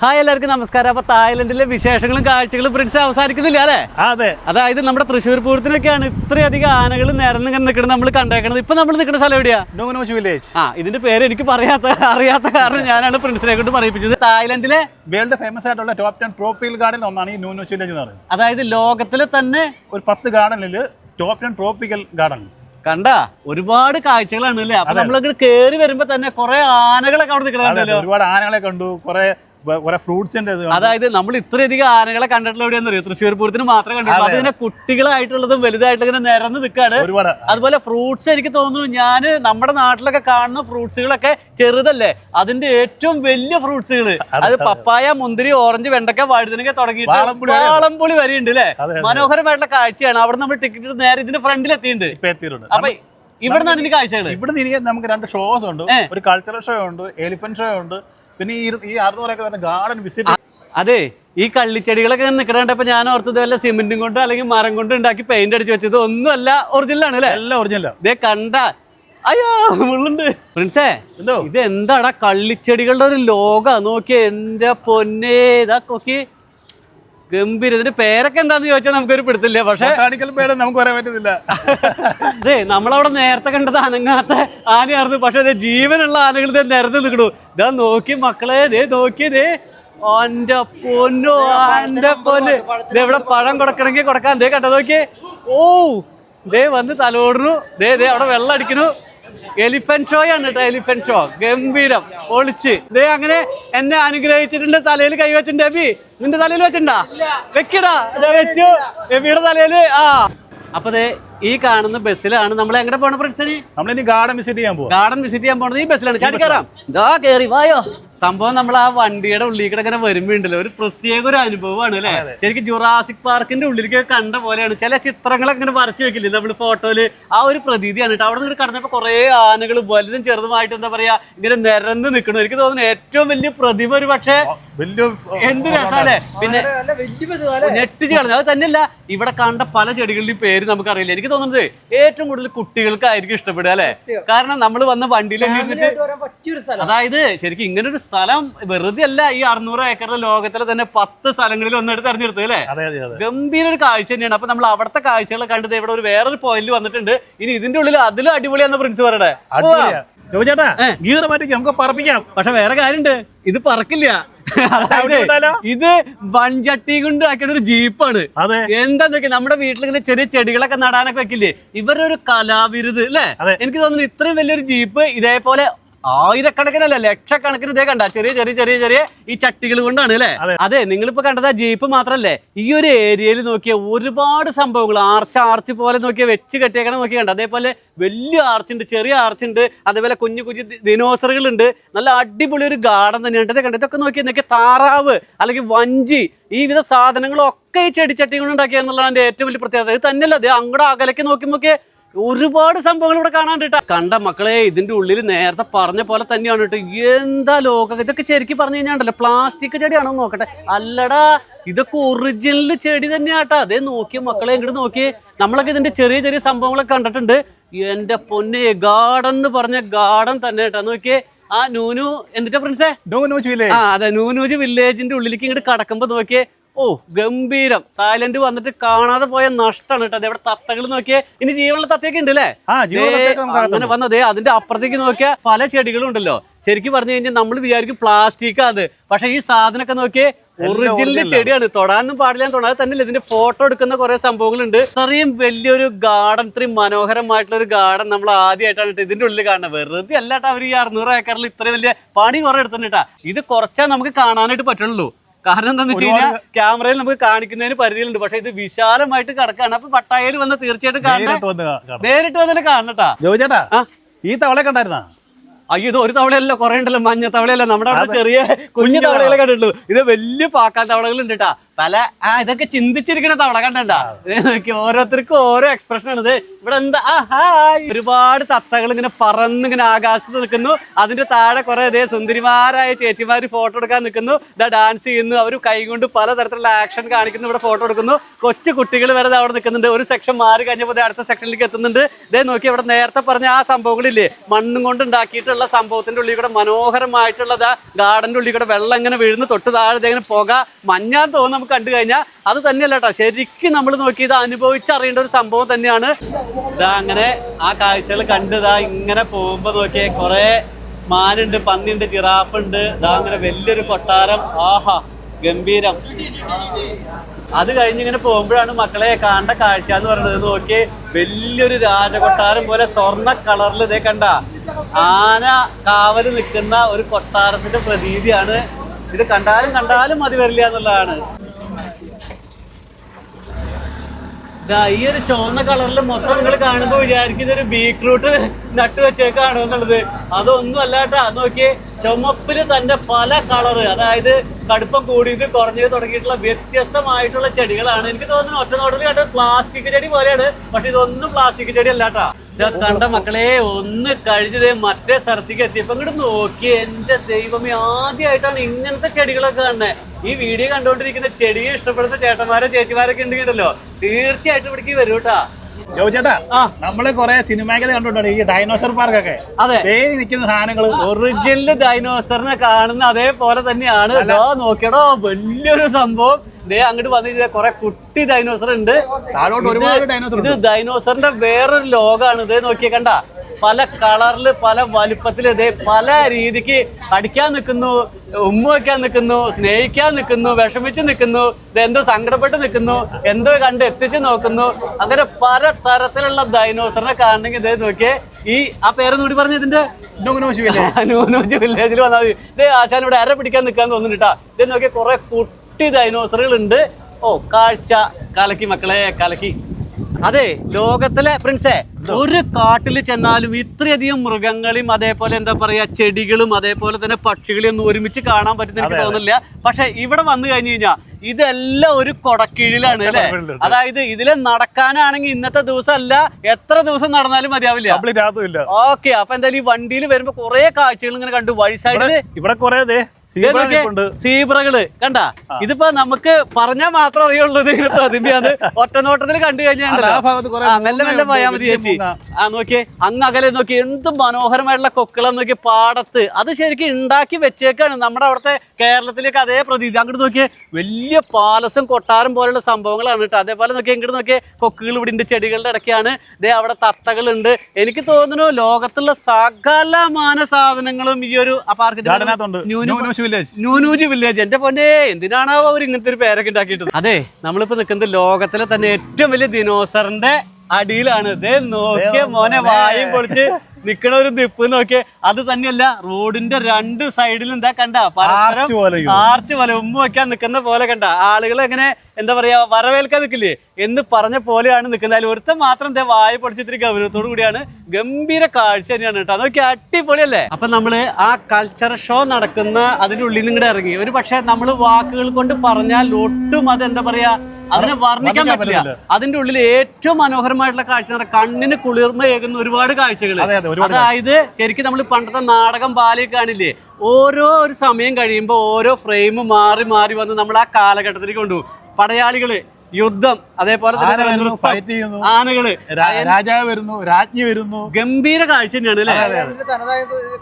Hi എല്ലാവർക്കും നമസ്കാരം. അപ്പൊ തായ്ലൻഡിലെ വിശേഷങ്ങളും കാഴ്ചകളും പ്രിൻസ് അവസാനിക്കുന്നില്ല അല്ലേ? അതെ. അതായത് നമ്മുടെ തൃശ്ശൂർ പൂരത്തിനൊക്കെയാണ് ഇത്രയധികം ആനകൾ നിരന്ന് ഇങ്ങനെ നിൽക്കുന്നത് നമ്മൾ കണ്ടേക്കണത്. ഇപ്പൊ നമ്മൾ നിൽക്കുന്ന സ്ഥലം എവിടെയാ? Nong Nooch village. ആ ഇതിന്റെ പേര് എനിക്ക് പറയാത്ത അറിയാത്ത കാരണം ഞാനാണ് പ്രിൻസിനെ കൊണ്ട് പറയിപ്പിച്ചത്. തായ്ലൻഡിലെ വേൾഡ് ഫേമസ് ആയിട്ടുള്ള ടോപ്പ് ടെൻ ട്രോപ്പിക്കൽ ഗാർഡൻ ഒന്നാണ് ഈ നൂനോച്ച് വില്ലേജ് എന്ന് പറയുന്നത്. അതായത് ലോകത്തിലെ തന്നെ ഒരു പത്ത് ഗാർഡനിൽ ടോപ്പ് ടെൻ ട്രോപ്പിക്കൽ ഗാർഡൻ കണ്ട ഒരുപാട് കാഴ്ചകളാണ് അല്ലേ? അപ്പൊ നമ്മളിങ്ങോട്ട് കേറി വരുമ്പോ തന്നെ കുറെ ആനകളൊക്കെ അവിടെ നിൽക്കണല്ലോ ഒരുപാട് ആനകളെ കണ്ടു കുറെ ഫ്രൂട്ട്സിന്റെ. അതായത് നമ്മൾ ഇത്രയധികം ആനകളെ കണ്ടിട്ടുള്ള എവിടെയെന്ന് അറിയോ? തൃശ്ശൂർ പൂരത്തിന് മാത്രമേ കണ്ടിട്ടുള്ളൂ. അതിങ്ങനെ കുട്ടികളായിട്ടുള്ളതും വലുതായിട്ടുള്ള ഇങ്ങനെ നിരന്ന് നിൽക്കാണ്. അതുപോലെ ഫ്രൂട്ട്സ് എനിക്ക് തോന്നുന്നു ഞാൻ നമ്മുടെ നാട്ടിലൊക്കെ കാണുന്ന ഫ്രൂട്ട്സുകളൊക്കെ ചെറുതല്ലേ? അതിന്റെ ഏറ്റവും വലിയ ഫ്രൂട്ട്സുകൾ അത് പപ്പായ മുന്തിരി ഓറഞ്ച് വെണ്ടക്ക വഴുതനക്ക തുടങ്ങിയിട്ട് വാളംപുളി വരെയുണ്ട്. അല്ലേ. മനോഹരമായിട്ടുള്ള കാഴ്ചയാണ്. അവിടെ നമ്മൾ ടിക്കറ്റ് നേരെ ഇതിന്റെ ഫ്രണ്ടിൽ എത്തിയിട്ടുണ്ട്. അപ്പൊ ഇവിടെ നിന്നാണ് ഇനി കാഴ്ചകൾ ഇവിടെ നിന്ന് നമുക്ക് രണ്ട് ഷോസ് ഉണ്ട്. ഒരു കൾച്ചറൽ ഷോ ഉണ്ട് എലിഫന്റ് ഷോ ഉണ്ട് പിന്നെ ഈ ഈ തന്നെ ഗാർഡൻ വിസിറ്റ് അതെ ഈ കള്ളിച്ചെടികളൊക്കെ നിൽക്കണ കണ്ടപ്പോ ഞാൻ ഓർത്തത് വല്ല സിമെന്റും കൊണ്ട് അല്ലെങ്കിൽ മരം കൊണ്ട് ഉണ്ടാക്കി പെയിന്റ് അടിച്ച് വെച്ചത് ഒന്നുമല്ല ഒറിജിനൽ ആണ് അല്ലേ? എല്ലാം ഒറിജിനൽ ഇതേ കണ്ട. അയ്യോ മുള്ളുണ്ട്. പ്രിൻസേ എന്തോ? ഇത് എന്താടാ കള്ളിച്ചെടികളുടെ ഒരു ലോക? നോക്കിയേ എന്റെ പൊന്നേ ഇതാ നോക്കി ഗംഭീര. ഇതിന്റെ പേരൊക്കെ എന്താന്ന് ചോദിച്ചാൽ നമുക്കൊരു പിടുത്തില്ല. പക്ഷെ പേര് നമുക്ക് പറയാൻ പറ്റുന്നില്ല അതെ നമ്മളവിടെ നേരത്തെ കണ്ടത് അനങ്ങാത്ത ആനയായിരുന്നു. പക്ഷെ അതെ ജീവനുള്ള ആനകൾ ഇത് നിരന്ന് നിൽക്കണു. ഇതാ നോക്കി മക്കളെ. ദേ നോക്കിയതേ ഓന്റെ പൊന്നു ഓന്റെ പൊന്ന്. ഇതെവിടെ ഇവിടെ പഴം കൊടുക്കണമെങ്കിൽ കൊടുക്കാൻ ദേ കണ്ടത് നോക്കിയേ. ഓ ദേ വന്ന് തലോടുന്നു. ദേ ദേ അവിടെ വെള്ളം അടിക്കുന്നു. എലിഫന്റ് ഷോ ആണ് കേട്ടോ എലിഫന്റ് ഷോ ഗംഭീരം. ഒളിച്ച്. ദേ അങ്ങനെ എന്നെ അനുഗ്രഹിച്ചിട്ടുണ്ട് തലയിൽ കൈവച്ചിട്ടുണ്ട് എബി. നിന്റെ തലയിൽ വെച്ചിട്ടുണ്ടാ? വെക്കടാ. ഇതാ വെച്ചു. എബിയുടെ തലയിൽ ആ. അപ്പൊ ഈ കാണുന്ന ബസ്സിലാണ്. നമ്മൾ എങ്ങനെ പോണ ഫ്രണ്ട്സിന് നമ്മളിനി ഗാർഡൻ വിസിറ്റ് ചെയ്യാൻ പോകും ഗാർഡൻ വിസിറ്റ് ചെയ്യാൻ പോണത് ഈ ബസ്സിലാണ്. ചാടി കയറാം ഇതാ കേറി വായോ. സംഭവം നമ്മൾ ആ വണ്ടിയുടെ ഉള്ളിൽ കൂടെ ഇങ്ങനെ വരുമ്പോണ്ടല്ലോ ഒരു പ്രത്യേക ഒരു അനുഭവമാണ് അല്ലേ? ശരിക്കും ജുറാസിക് പാർക്കിന്റെ ഉള്ളിലേക്ക് കണ്ട പോലെയാണ്. ചില ചിത്രങ്ങളൊക്കെ ഇങ്ങനെ വരച്ചു വെക്കില്ലേ? നമ്മൾ ഫോട്ടോയിൽ ആ ഒരു പ്രതീതിയാണ് കേട്ടോ അവിടെ നിന്ന് കടന്നപ്പോ കുറെ ആനകൾ വലുതും ചെറുതുമായിട്ട് എന്താ പറയാ ഇങ്ങനെ നിരന്ന് നിൽക്കണം എനിക്ക് തോന്നുന്നു. ഏറ്റവും വലിയ പ്രതിമ ഒരു പക്ഷേ വലിയ എന്ത് രസാലേ പിന്നെ ഞെട്ടിച്ച് കളഞ്ഞു. അത് തന്നെയല്ല ഇവിടെ കണ്ട പല ചെടികളുടെയും പേര് നമുക്കറിയില്ല. എനിക്ക് തോന്നുന്നത് ഏറ്റവും കൂടുതൽ കുട്ടികൾക്കായിരിക്കും ഇഷ്ടപ്പെടുക അല്ലെ? കാരണം നമ്മൾ വന്ന വണ്ടിയിൽ ഇരുന്നിട്ട് അതായത് ശരിക്കും ഇങ്ങനെ ഒരു സ്ഥലം വെറുതെ അല്ല ഈ അറുന്നൂറ് ഏക്കറിലെ ലോകത്തിലെ തന്നെ പത്ത് സ്ഥലങ്ങളിൽ ഒന്നെടുത്ത് തെരഞ്ഞെടുത്തത് അല്ലേ? ഗംഭീര ഒരു കാഴ്ച തന്നെയാണ്. അപ്പൊ നമ്മൾ അവിടുത്തെ കാഴ്ചകളെ കണ്ടത് ഇവിടെ ഒരു വേറൊരു പോയിന്റിൽ വന്നിട്ടുണ്ട്. ഇനി ഇതിന്റെ ഉള്ളിൽ അതിലും അടിപൊളിയാന്ന് പ്രിൻസ് പറയട്ടെ. ചേട്ടാ. ഗീർ മാറ്റി നമുക്ക് പറപ്പിക്കാം. പക്ഷെ വേറെ കാര്യണ്ട് ഇത് പറക്കില്ല. അതായത് ഇത് വൺചട്ടി കൊണ്ട് ആക്കിയ ഒരു ജീപ്പാണ്. അതെ. എന്താന്ന് വെച്ചാൽ നമ്മുടെ വീട്ടിൽ ഇങ്ങനെ ചെറിയ ചെടികളൊക്കെ നടാനൊക്കെ വെക്കില്ലേ? ഇവരുടെ ഒരു കലാവിരുത് അല്ലേ? എനിക്ക് തോന്നുന്നു ഇത്രയും വലിയൊരു ജീപ്പ് ഇതേപോലെ ആയിരക്കണക്കിനല്ല ലക്ഷക്കണക്കിന് ഇതേ കണ്ട. ചെറിയ ചെറിയ ചെറിയ ചെറിയ ഈ ചട്ടികൾ കൊണ്ടാണ് അല്ലേ? അതെ. നിങ്ങൾ നിങ്ങളിപ്പോ കണ്ടത് ആ ജീപ്പ് മാത്രല്ലേ? ഈ ഒരു ഏരിയയിൽ നോക്കിയ ഒരുപാട് സംഭവങ്ങൾ. ആർച്ച് ആർച്ച് പോലെ നോക്കിയ വെച്ച് കെട്ടിയേക്കണം നോക്കി കണ്ട? അതേപോലെ വലിയ ആർച്ച് ഉണ്ട് ചെറിയ ആർച്ച് ഉണ്ട്. അതേപോലെ കുഞ്ഞു കുഞ്ഞു ദിനോസറുകൾ ഉണ്ട്. നല്ല അടിപൊളി ഒരു ഗാർഡൻ തന്നെയാണ് ഇതൊക്കെ കണ്ടത് ഇതൊക്കെ നോക്കി നോക്കിയ താറാവ് അല്ലെങ്കിൽ വഞ്ചി ഈ വിധ സാധനങ്ങളൊക്കെ ഈ ചെടിച്ചട്ടി കൊണ്ട് ഉണ്ടാക്കിയാണെന്നുള്ളതാണ് എന്റെ ഏറ്റവും വലിയ പ്രത്യേകത. ഇത് തന്നെയല്ല അത് അങ്ങോട്ട് അകലേക്ക് നോക്കി നോക്കിയേ ഒരുപാട് സംഭവങ്ങൾ ഇവിടെ കാണാൻ കേട്ടോ കണ്ട മക്കളെ ഇതിന്റെ ഉള്ളിൽ നേരത്തെ പറഞ്ഞ പോലെ തന്നെയാണ് കേട്ടോ. എന്താ ലോകം ഇതൊക്കെ ശരിക്കും പറഞ്ഞു കഴിഞ്ഞാണ്ടല്ലോ പ്ലാസ്റ്റിക് ചെടിയാണോ നോക്കട്ടെ. അല്ലടാ ഇതൊക്കെ ഒറിജിനൽ ചെടി തന്നെയാട്ടാ അതേ നോക്കിയ മക്കളെ ഇങ്ങോട്ട് നോക്കിയേ. നമ്മളൊക്കെ ഇതിന്റെ ചെറിയ ചെറിയ സംഭവങ്ങളൊക്കെ കണ്ടിട്ടുണ്ട്. എന്റെ പൊന്നെ ഗാർഡൻ എന്ന് പറഞ്ഞ ഗാർഡൻ തന്നെ കേട്ടോ. നോക്കിയേ. ആ നൂനു എന്തിട്ടാ ഫ്രണ്ട്സേ ആ അതെ നൂനൂജ് വില്ലേജിന്റെ ഉള്ളിലേക്ക് ഇങ്ങോട്ട് കടക്കുമ്പോ നോക്കിയേ. ഓ ഗംഭീരം. തായ്ലൻഡ് വന്നിട്ട് കാണാതെ പോയ നഷ്ടമാണ് കേട്ടോ. അതെ ഇവിടെ തത്തകൾ നോക്കിയേ. ഇനി ജീവനുള്ള തത്തയൊക്കെ ഉണ്ട് അല്ലേ? അങ്ങനെ വന്നതേ അതിന്റെ അപ്പുറത്തേക്ക് നോക്കിയ പല ചെടികളും ഉണ്ടല്ലോ. ശരിക്കും പറഞ്ഞു കഴിഞ്ഞാൽ നമ്മൾ വിചാരിക്കും പ്ലാസ്റ്റിക് അത്. പക്ഷെ ഈ സാധനമൊക്കെ നോക്കിയേ ഒറിജിനൽ ചെടിയാണ്. തൊടാനൊന്നും പാടില്ല തൊടാതെ തന്നെ ഇതിന്റെ ഫോട്ടോ എടുക്കുന്ന കുറെ സംഭവങ്ങളുണ്ട്. ഇത്രയും വലിയൊരു ഗാർഡൻ ഇത്രയും മനോഹരമായിട്ടുള്ള ഒരു ഗാർഡൻ നമ്മൾ ആദ്യമായിട്ടാണ് ട്ടോ ഇതിന്റെ ഉള്ളിൽ കാണുന്നത്. വെറുതെ അല്ലാട്ടോ അവർ ഈ അറുന്നൂറ് ഏക്കറിൽ ഇത്രയും വലിയ പണി കുറെ എടുത്തിട്ടാ ഇത് കുറച്ചാ നമുക്ക് കാണാനായിട്ട് പറ്റുള്ളൂ. കാരണം എന്താന്ന് വെച്ച് കഴിഞ്ഞാൽ ക്യാമറയിൽ നമുക്ക് കാണിക്കുന്നതിന് പരിധിയിലുണ്ട്. പക്ഷെ ഇത് വിശാലമായിട്ട് കിടക്കാണ്. അപ്പൊ പട്ടായയിൽ വന്ന് തീർച്ചയായിട്ടും കാണണം നേരിട്ട് വന്നിട്ട് കാണണട്ടാ. ജോജേട്ടാ ഈ തവളെ കണ്ടായിരുന്നാ? അയ്യോ ഇത് ഒരു തവളയല്ല കുറെ ഉണ്ടല്ലോ മഞ്ഞ തവളയല്ല. നമ്മുടെ അവിടെ ചെറിയ കുഞ്ഞു തവളകളെ കണ്ടിട്ടുള്ളൂ. ഇത് വലിയ പാക്കാൻ തവളകൾ ഉണ്ട് കേട്ടാ പല ആ ഇതൊക്കെ ചിന്തിച്ചിരിക്കണ തവള കണ്ടണ്ട? നോക്കി ഓരോരുത്തർക്കും ഓരോ എക്സ്പ്രഷൻ ആണ് ഇത്. ഇവിടെ എന്താ ഒരുപാട് തത്തകൾ ഇങ്ങനെ പറന്ന് ഇങ്ങനെ ആകാശത്ത് നിൽക്കുന്നു. അതിന്റെ താഴെ കുറെ ഇതേ സുന്ദരിമാരായ ചേച്ചിമാര് ഫോട്ടോ എടുക്കാൻ നിൽക്കുന്നു. ഇതാ ഡാൻസ് ചെയ്യുന്നു. അവർ കൈകൊണ്ട് പലതരത്തിലുള്ള ആക്ഷൻ കാണിക്കുന്നു ഇവിടെ ഫോട്ടോ എടുക്കുന്നു. കൊച്ചു കുട്ടികൾ വരെ അവിടെ നിൽക്കുന്നുണ്ട്. ഒരു സെക്ഷൻ മാറി കഴിഞ്ഞപ്പോൾ അടുത്ത സെക്ഷനിലേക്ക് എത്തുന്നുണ്ട്. ഇതേ നോക്കി ഇവിടെ നേരത്തെ പറഞ്ഞ ആ സംഭവങ്ങളില്ലേ? മണ്ണും കൊണ്ട് ഉണ്ടാക്കിയിട്ടുള്ള സംഭവത്തിന്റെ ഉള്ളിൽ കൂടെ മനോഹരമായിട്ടുള്ളതാ ഗാർഡന്റെ ഉള്ളിൽ കൂടെ വെള്ളം ഇങ്ങനെ വീഴുന്നു. തൊട്ട് താഴെ ഇങ്ങനെ പുക. മഞ്ഞാൻ തോന്നുന്നു നമുക്ക് കണ്ടു കഴിഞ്ഞാൽ അത് തന്നെയല്ല കേട്ടോ ശരിക്കും നമ്മൾ നോക്കി ഇത് അനുഭവിച്ചറിയേണ്ട ഒരു സംഭവം തന്നെയാണ്. ഇതാ അങ്ങനെ ആ കാഴ്ചകൾ കണ്ടതാ ഇങ്ങനെ പോകുമ്പോ നോക്കിയേ കുറെ മാനുണ്ട് പന്നിയുണ്ട് ജിറാഫുണ്ട്. ഇതാ അങ്ങനെ വലിയൊരു കൊട്ടാരം. ആഹാ ഗംഭീരം. അത് കഴിഞ്ഞ് ഇങ്ങനെ പോകുമ്പോഴാണ് മക്കളെ കാണേണ്ട കാഴ്ച എന്ന് പറയുന്നത്. നോക്കി വലിയൊരു രാജകൊട്ടാരം പോലെ സ്വർണ കളറിൽ ഇതേ കണ്ട. ആന കാവൽ നിൽക്കുന്ന ഒരു കൊട്ടാരത്തിന്റെ പ്രതീതിയാണ്. ഇത് കണ്ടാലും കണ്ടാലും മതി വരില്ല എന്നുള്ളതാണ് ദാ ഈ ഒരു ചുവന്ന കളറിൽ മൊത്തം നിങ്ങൾ കാണുമ്പോൾ വിചാരിക്കുന്ന ഒരു ബീട്രൂട്ട് നട്ട് വെച്ചേക്കാണ് എന്നുള്ളത്. അതൊന്നും അല്ല കേട്ടോ അത് നോക്കിയേ ചുമപ്പിൽ തന്റെ പല കളറ് അതായത് കടുപ്പം കൂടിയത് കുറഞ്ഞത് തുടങ്ങിയിട്ടുള്ള വ്യത്യസ്തമായിട്ടുള്ള ചെടികളാണ്. എനിക്ക് തോന്നുന്നു ഒറ്റ നോട്ടിൽ കണ്ട പ്ലാസ്റ്റിക് ചെടി പോലെയാണ് പക്ഷെ ഇതൊന്നും പ്ലാസ്റ്റിക് ചെടി അല്ല കേട്ടോ ഇതാ കണ്ട മക്കളെ ഒന്ന് കഴിഞ്ഞതേ മറ്റേ സ്ഥലത്തേക്ക് എത്തിയപ്പോ ഇങ്ങോട്ട് നോക്കി. എന്റെ ദൈവമേ ആദ്യമായിട്ടാണ് ഇങ്ങനത്തെ ചെടികളൊക്കെ കാണുന്നത് ഈ വീഡിയോ കണ്ടുകൊണ്ടിരിക്കുന്ന ചെടിയെ ഇഷ്ടപ്പെടുന്ന ചേട്ടന്മാരോ ചേച്ചിമാരൊക്കെ ഉണ്ടെങ്കിലോ തീർച്ചയായിട്ടും ഇവിടേക്ക് വരൂ കേട്ടാ. ചേട്ടാ. നമ്മൾ കൊറേ സിനിമയൊക്കെ കണ്ടിട്ടുണ്ട് ഈ ഡൈനോസർ പാർക്ക് ഒക്കെ? അതെ. പേര് നിൽക്കുന്ന സാധനങ്ങൾ ഒറിജിനൽ ഡൈനോസറിനെ കാണുന്ന അതേപോലെ തന്നെയാണ്. നോക്കിയടോ വലിയൊരു സംഭവം. ദേ അങ്ങോട്ട് വന്നു കഴിഞ്ഞാൽ കുറെ കുട്ടി ഡൈനോസർ ഉണ്ട്. ഇത് ഡൈനോസറിന്റെ വേറൊരു ലോകമാണ് ഇതേ നോക്കിയേ കണ്ട. പല കളറിൽ പല വലിപ്പത്തിൽ ഇതേ പല രീതിക്ക് കടിക്കാൻ നിൽക്കുന്നു ഉമ്മ വയ്ക്കാൻ നിൽക്കുന്നു സ്നേഹിക്കാൻ നിൽക്കുന്നു വിഷമിച്ച് നിൽക്കുന്നു ഇത് എന്തോ സങ്കടപ്പെട്ട് നിൽക്കുന്നു എന്തോ കണ്ട് എത്തിച്ചു നോക്കുന്നു. അങ്ങനെ പല തരത്തിലുള്ള ഡൈനോസറിനെ കാണണമെങ്കിൽ ഇതേ നോക്കിയേ. ഈ ആ പേരൊന്നും കൂടി പറഞ്ഞു ഇതിന്റെ? വില്ലേജിൽ വന്നാൽ മതി. ഇതേ ആശാൻ ഇവിടെ അര പിടിക്കാൻ നിൽക്കാൻ തോന്നുന്നുണ്ട് കേട്ടാ ഇതേ നോക്കിയാൽ കുറെ കുട്ടി ഡൈനോസറുകൾ ഉണ്ട് ഓ കാഴ്ച. കലക്കി മക്കളെ കലക്കി. അതെ ലോകത്തിലെ പ്രിൻസേ ഒരു കാട്ടിൽ ചെന്നാലും ഇത്രയധികം മൃഗങ്ങളും അതേപോലെ എന്താ പറയാ ചെടികളും അതേപോലെ തന്നെ പക്ഷികളെയും ഒന്നും ഒരുമിച്ച് കാണാൻ പറ്റുന്ന എനിക്ക് തോന്നുന്നില്ല. പക്ഷെ ഇവിടെ വന്നു കഴിഞ്ഞു കഴിഞ്ഞാൽ ഇതെല്ലാം ഒരു കൊടക്കീഴിലാണ് അല്ലേ? അതായത് ഇതിലെ നടക്കാനാണെങ്കിൽ ഇന്നത്തെ ദിവസം അല്ല എത്ര ദിവസം നടന്നാലും മതിയാവില്ല. ഓക്കെ അപ്പൊ എന്തായാലും ഈ വണ്ടിയിൽ വരുമ്പോ കുറെ കാഴ്ചകൾ ഇങ്ങനെ കണ്ടു. വഴി സൈഡിൽ ഇവിടെ കുറെ സീബ്രകൾ. കണ്ട? ഇതിപ്പോ നമുക്ക് പറഞ്ഞാൽ മാത്രം അറിയുള്ളൂ ഇതിന് പ്രതിമയാണ് ഒറ്റ നോട്ടത്തിൽ കണ്ടു കഴിഞ്ഞാൽ ആ ഭാഗത്ത് കുറെ മെല്ലെ മെല്ലെ പോയാൽ മതി ചേച്ചി. ആ നോക്കിയേ. അങ്ങ് അകലെ നോക്കി. എന്ത് മനോഹരമായിട്ടുള്ള കൊക്കിളം നോക്കി പാടത്ത്. അത് ശരിക്കും ഉണ്ടാക്കി വെച്ചേക്കാണ് നമ്മുടെ അവിടുത്തെ കേരളത്തിലേക്ക് അതേ പ്രതീതി. അങ്ങോട്ട് നോക്കിയേ വലിയ പാലസും കൊട്ടാരം പോലുള്ള സംഭവങ്ങളാണ് കേട്ടോ. അതേപോലെ നോക്കി ഇങ്ങോട്ട് നോക്കിയേ കൊക്കുകൾ ഇവിടെ ഉണ്ട് ചെടികളുടെ ഇടയ്ക്കാണ്. ദേ അവിടെ തത്തകളുണ്ട്. എനിക്ക് തോന്നുന്നു ലോകത്തുള്ള സകലമാന സാധനങ്ങളും ഈ ഒരു ആ വില്ലേജ്. ന്യൂനൂജ് വില്ലേജ്. എന്റെ പൊന്നെ എന്തിനാണോ അവർ ഇങ്ങനത്തെ ഒരു പേരൊക്കെ ഉണ്ടാക്കിയിട്ട് അതെ നമ്മളിപ്പോ നിൽക്കുന്നത് ലോകത്തിലെ തന്നെ ഏറ്റവും വലിയ ദിനോസറിന്റെ അടിയിലാണ്. ഇതേ നോക്കിയ മോനെ. വായും പൊളിച്ച് നിക്കണ ഒരു നിപ്പ് നോക്കിയ. അത് തന്നെയല്ല റോഡിന്റെ രണ്ട് സൈഡിലും എന്താ കണ്ട. പരസ്പരം ആർച്ച്. പോലെ ഉമ്മ വെക്കാൻ നിൽക്കുന്ന പോലെ കണ്ട. ആളുകൾ എങ്ങനെ എന്താ പറയാ വരവേൽക്കാൻ നിൽക്കില്ലേ എന്ന് പറഞ്ഞ പോലെയാണ് നിൽക്കുന്നത് അതിൽ ഒരുത്തൻ മാത്രം എന്താ വായ പൊടിച്ചിത്തിരി ഗൗരവത്തോടു കൂടിയാണ്. ഗംഭീര കാഴ്ച തന്നെയാണ് കേട്ടോ. അതൊക്കെ അടിപൊളിയല്ലേ? അപ്പൊ നമ്മൾ ആ കൾച്ചർ ഷോ നടക്കുന്ന അതിനുള്ളിൽ നിങ്ങളുടെ ഇറങ്ങി. ഒരു പക്ഷെ നമ്മൾ വാക്കുകൾ കൊണ്ട് പറഞ്ഞാൽ ഒട്ടും അത് എന്താ പറയാ അതിനെ വർണിക്കാൻ പറ്റില്ല. അതിന്റെ ഉള്ളിൽ ഏറ്റവും മനോഹരമായിട്ടുള്ള കാഴ്ച എന്ന് പറഞ്ഞാൽ കണ്ണിന് കുളിർമയേകുന്ന ഒരുപാട് കാഴ്ചകൾ അതെ അതെ അതായത് ശരിക്കും നമ്മൾ പണ്ടത്തെ നാടകം ബാലി കാണില്ലേ? ഓരോ ഒരു സമയം കഴിയുമ്പോൾ ഓരോ ഫ്രെയിം മാറി മാറി വന്ന് നമ്മൾ ആ കാലഘട്ടത്തിലേക്ക് കൊണ്ടുപോകും. പടയാളികൾ യുദ്ധം. അതേപോലെ തന്നെ ആനകൾ രാജാവ് വരുന്നു രാജ്ഞി വരുന്നു. ഗംഭീര കാഴ്ച തന്നെയാണ് അല്ലേ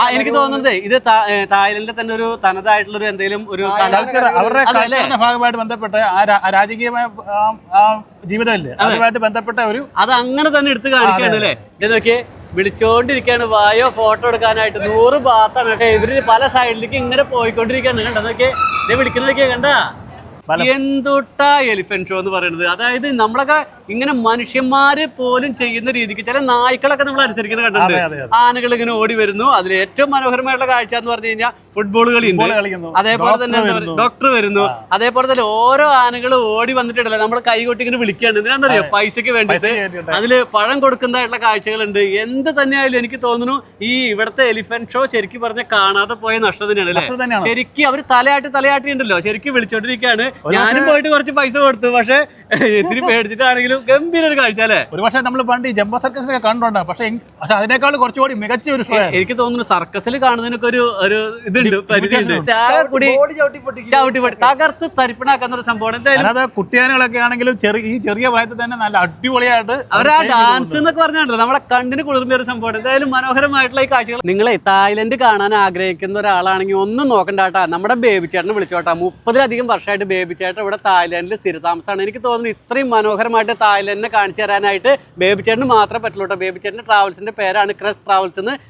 ആ എനിക്ക് തോന്നുന്നത് ഇത് തായ്ലൻഡിന്റെ തന്നെ ഒരു തനതായിട്ടുള്ള ഒരു എന്തെങ്കിലും ഒരു അവരുടെ ഭാഗമായിട്ട് ബന്ധപ്പെട്ട ആ രാജകീയമായ ജീവിതമല്ലേ? അതുമായിട്ട് ബന്ധപ്പെട്ട ഒരു അത് അങ്ങനെ തന്നെ എടുത്തു കാണിക്കുകയാണ് അല്ലേ? ഇതൊക്കെ നോക്കിയേ വിളിച്ചോണ്ടിരിക്കാണ് വായോ ഫോട്ടോ എടുക്കാനായിട്ട്. നൂറ് ഭാഗത്താണ്. കേട്ടോ ഇവർ പല സൈഡിലേക്ക് ഇങ്ങനെ പോയിക്കൊണ്ടിരിക്കാണ് കണ്ടോ നോക്കിയേ? ഇത് വിളിക്കുന്നതൊക്കെ കണ്ടാ? എന്തുട്ടാ എലിഫന്റ് ഷോ എന്ന് പറയുന്നത്? അതായത് നമ്മളൊക്കെ ഇങ്ങനെ മനുഷ്യന്മാര് പോലും ചെയ്യുന്ന രീതിക്ക് ചില നായ്ക്കളൊക്കെ നമ്മൾ അനുസരിക്കുന്നത് കണ്ടിട്ടുണ്ട്. ആനകൾ ഇങ്ങനെ ഓടി വരുന്നു. അതിൽ ഏറ്റവും മനോഹരമായിട്ടുള്ള കാഴ്ച എന്ന് പറഞ്ഞു കഴിഞ്ഞാൽ ഫുട്ബോൾ കളി ഉണ്ട് അതേപോലെ തന്നെ ഡോക്ടർ വരുന്നു. അതേപോലെ തന്നെ ഓരോ ആനകൾ ഓടി വന്നിട്ടുണ്ടല്ലോ. നമ്മൾ കൈകൊട്ടി ഇങ്ങനെ വിളിക്കുകയാണ്. എന്തിനാണെന്നറിയോ പൈസക്ക് വേണ്ടിയിട്ട്. അതിൽ പഴം കൊടുക്കുന്നതായിട്ടുള്ള കാഴ്ചകളുണ്ട്. എന്ത് തന്നെയായാലും എനിക്ക് തോന്നുന്നു ഈ ഇവിടുത്തെ എലിഫന്റ് ഷോ ശരിക്കും പറഞ്ഞ കാണാതെ പോയ നഷ്ടം തന്നെയാണ് അല്ലേ? ശരിക്കും അവർ തലയാട്ടി തലയാട്ടി ഉണ്ടല്ലോ ശരിക്കും വിളിച്ചോണ്ടിരിക്കുകയാണ്. ഞാനും പോയിട്ട് കുറച്ച് പൈസ കൊടുത്തു. പക്ഷെ ഇത്തിരി പേടിച്ചിട്ടാണെങ്കിലും ഗംഭീര ഒരു കാഴ്ച അല്ലേ? ഒരു പക്ഷേ നമ്മൾ പണ്ട് ഈ ജംബോ സർക്കസിലൊക്കെ കണ്ടോണ്ടാ പക്ഷേ പക്ഷെ അതിനേക്കാൾ കുറച്ചുകൂടി മികച്ച ഒരു ഷോ എനിക്ക് തോന്നുന്നു സർക്കസിൽ കാണുന്നതിനൊക്കെ ഒരു ഒരു ഇതുണ്ട് പരിധിയുണ്ട് കൂടി ചവിട്ടി പൊട്ടി തകർത്ത് തരിപ്പണാക്കുന്ന ഒരു സംഭവം എന്തായാലും കുട്ടിയാനകളൊക്കെ ആണെങ്കിലും ചെറിയ ഈ ചെറിയ പ്രായത്തിൽ തന്നെ നല്ല അടിപൊളിയായിട്ട് അവരാ ഡാൻസ് എന്നൊക്കെ പറഞ്ഞാണല്ലോ. നമ്മളെ കണ്ണിന് കുളിർന്ന ഒരു സംഭവം എന്തായാലും മനോഹരമായിട്ടുള്ള ഈ കാഴ്ചകൾ. നിങ്ങളെ തായ്ലൻഡ് കാണാൻ ആഗ്രഹിക്കുന്ന ഒരാളാണെങ്കിൽ ഒന്നും നോക്കണ്ട കേട്ടാ. നമ്മുടെ ബേബി ചേട്ടനെ വിളിച്ചോട്ടാ. മുപ്പതിലധികം വർഷമായിട്ട് ബേബി ചേട്ടൻ ഇവിടെ തായ്ലൻഡിൽ സ്ഥിരതാമസമാണ്. എനിക്ക് തോന്നുന്നു ഇത്രയും മനോഹരമായിട്ട് തായ്ലൻഡിനെ കാണിച്ചു തരാനായിട്ട് ബേബി ചേട്ടന് മാത്രമേ പറ്റുള്ളൂ കേട്ടോ. ബേബി ചേട്ടന്റെ ട്രാവൽസിന്റെ പേരാണ് ക്രസ് ട്രാവൽസ് എന്ന്.